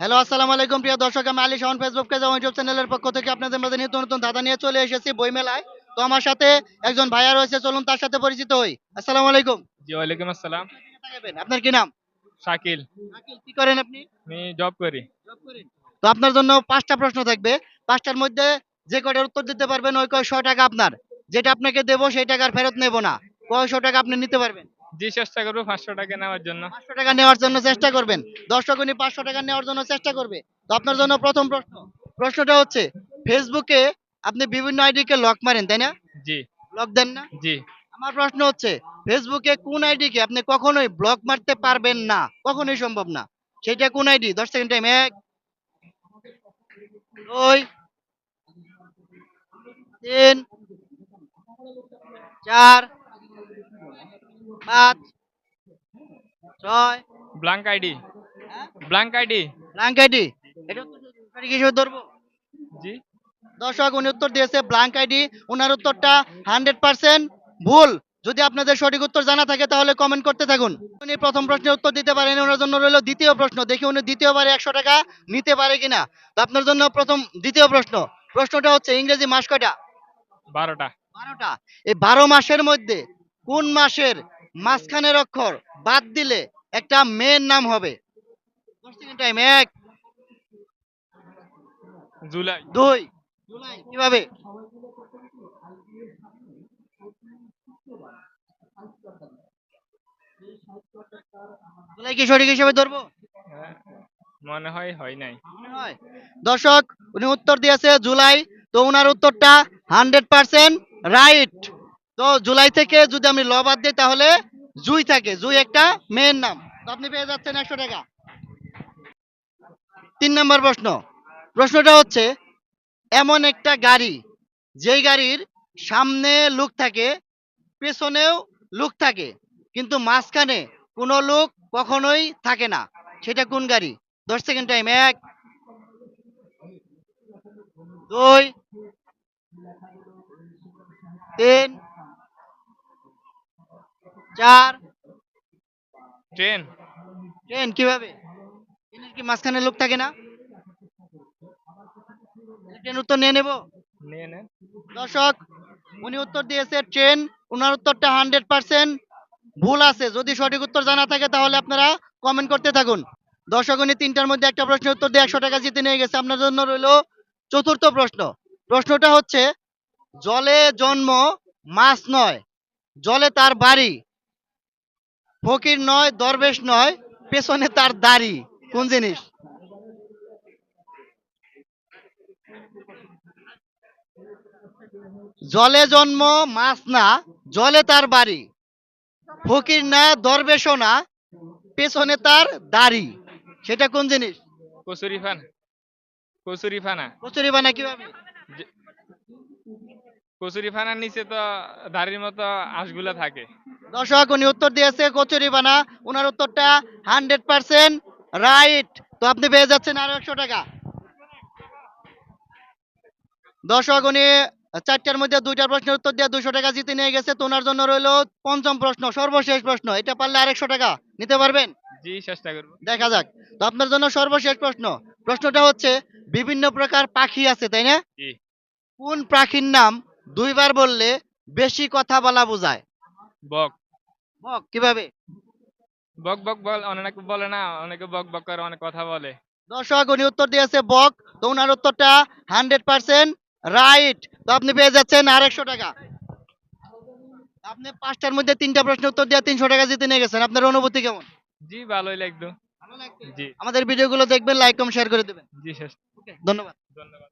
Hello আসসালামু আলাইকুম প্রিয় দর্শক আমি আলী শাহন ফেসবুক পেজ এবং ইউটিউব চ্যানেলের পক্ষ থেকে আপনাদের মাঝে নিত্য নতুন ধাঁধা নিয়ে চলে এসেছি বই মেলায় তো আমার সাথে একজন ভাইয়া রয়েছে চলুন তার সাথে পরিচিত হই। আসসালামু আলাইকুম। জি ওয়ালাইকুম আসসালাম। আপনার কি নাম? শাকিল। কি করেন আপনি? আমি জব করি। তো আপনার জন্য পাঁচটা প্রশ্ন থাকবে। পাঁচটার মধ্যে যে কয়টার উত্তর দিতে পারবেন ওই কয়শো টাকা আপনার। যেটা আপনাকে দেবো সেই টাকার ফেরত নেব না। কয় কয়শো টাকা আপনি নিতে পারবেন? জি চেষ্টা করব পাঁচশো টাকা নেওয়ার জন্য। পাঁচশো টাকা নেওয়ার জন্য চেষ্টা করবেন। দর্শক উনি পাঁচশো টাকা নেওয়ার জন্য চেষ্টা করবে। তো আপনার জন্য প্রথম প্রশ্ন। প্রশ্নটা হচ্ছে ফেসবুকে আপনি বিভিন্ন আইডি কে লক মারেন তাই না? জি। লক দেন না? জি। আমার প্রশ্ন হচ্ছে ফেসবুকে কোন আইডি কে আপনি কখনোই ব্লক মারতে পারবেন না? কখনোই সম্ভব না। সেটা কোন আইডি? দশ সেকেন্ড টাইম এক দুই তিন চার পাঁচ ছয় blank ID blank ID blank ID এটা হিসেবে ধরবো জি। দর্শক উনি উত্তর দিয়েছে ব্ল্যাঙ্ক আইডি ওনার উত্তরটা হান্ড্রেড পার্সেন্ট ভুল। যদি আপনাদের সঠিক উত্তর জানা থাকে তাহলে কমেন্ট করতে থাকুন। উনি প্রথম প্রশ্নের উত্তর দিতে পারেন ওনার জন্য রইল দ্বিতীয় প্রশ্ন। দেখি উনি দ্বিতীয়বারে একশো টাকা নিতে পারে কিনা। তো আপনার জন্য প্রথম দ্বিতীয় প্রশ্ন। প্রশ্নটা হচ্ছে ইংরেজি মাস কয়টা? বারোটা। বারোটা। এই বারো মাসের মধ্যে কোন মাসের মাঝখানের অক্ষর বাদ দিলে একটা মেয়ের নাম হবে। টাইম এক। জুলাই। দুই। জুলাই কীভাবে? জুলাই কি সঠিক হিসেবে ধরবো? হ্যাঁ, মনে হয় হয় নাই। দর্শক উনি উত্তর দিয়েছে জুলাই তো উনার উত্তরটা হান্ড্রেড পার্সেন্ট রাইট তো জুলাই থেকে যদি আমি ল বাদ দিই, তাহলে জুই থাকে। জুই একটা মেয়ের নাম। আপনি পেয়ে যাচ্ছেন একশো টাকা। তিন নম্বর প্রশ্ন। প্রশ্নটা হচ্ছে, এমন একটা গাড়ি, যেই গাড়ির সামনে লুক থাকে, পেছনেও লুক থাকে, কিন্তু মাঝখানে কোনো লোক কখনোই থাকে না। সেটা কোন গাড়ি? দশ সেকেন্ড টাইম, এক, দুই, তিন চার। ট্রেন ট্রেন কীভাবে? ট্রেনের কি মাঝখানে লোক থাকে না? ট্রেন উত্তর নিয়ে নেব। নিয়ে নেন দর্শক উনি উত্তর দিয়েছে ট্রেন ওনার উত্তরটা হান্ড্রেড পার্সেন্ট ভুল আছে। যদি সঠিক উত্তর জানা থাকে তাহলে আপনারা কমেন্ট করতে থাকুন। দর্শক উনি তিনটার মধ্যে একটা প্রশ্নের উত্তর দিয়ে একশো টাকা জিতে নিয়ে গেছে। আপনার জন্য রইল চতুর্থ প্রশ্ন। প্রশ্নটা হচ্ছে জলে জন্ম মাছ নয় জলে তার বাড়ি। ফকির নয় দরবেশ নয় পেছনে তার দাড়ি। কোন জিনিস? জলে জন্ম মাছ না জলে তার বাড়ি। ফকির না দরবেশও না পেছনে তার দাড়ি। সেটা কোন জিনিস? কচুরি ফানা। কচুরি ফানা। কচুরি বানা কীভাবে? যে- কচুরি ফানার নিচে তো দাড়ির মতো আঁশগুলা থাকে। দর্শক উনি উত্তর দিয়েছে কচুরি বানা। ওনার উত্তরটা হান্ড্রেড পার্সেন্ট রাইট। তো আপনি পেয়ে যাচ্ছেন আরও একশো টাকা। দর্শক উনি চারটার মধ্যে দুইটা প্রশ্নের উত্তর দিয়ে দুশো টাকা জিতে নিয়ে গেছে। তো ওনার জন্য রইল পঞ্চম প্রশ্ন সর্বশেষ প্রশ্ন। এটা পারলে আরেকশো টাকা নিতে পারবেন? জি চেষ্টা করব। দেখা যাক। তো আপনার জন্য সর্বশেষ প্রশ্ন। প্রশ্নটা হচ্ছে বিভিন্ন প্রকার পাখি আছে তাই না? কোন পাখির নাম দুইবার বললে বেশি কথা বলা বোঝায়? বক। বক কীভাবে? বক বক বল অনেকে বলে না অনেকে বক বক করে অনেক কথা বলে। দর্শক উনি উত্তর দিয়েছে বক তো ওনার উত্তরটা হান্ড্রেড পার্সেন্ট রাইট। তো আপনি পেয়ে যাচ্ছেন আর একশো টাকা। আপনি পাঁচটার মধ্যে তিনটা প্রশ্ন উত্তর দিয়ে তিনশো টাকা জিতে নিয়ে গেছেন। আপনার অনুভূতি কেমন? জি ভালোই লাগতো। জি। আমাদের ভিডিওগুলো দেখবেন লাইক কম শেয়ার করে দেবেন। জি শেষ ধন্যবাদ। ধন্যবাদ।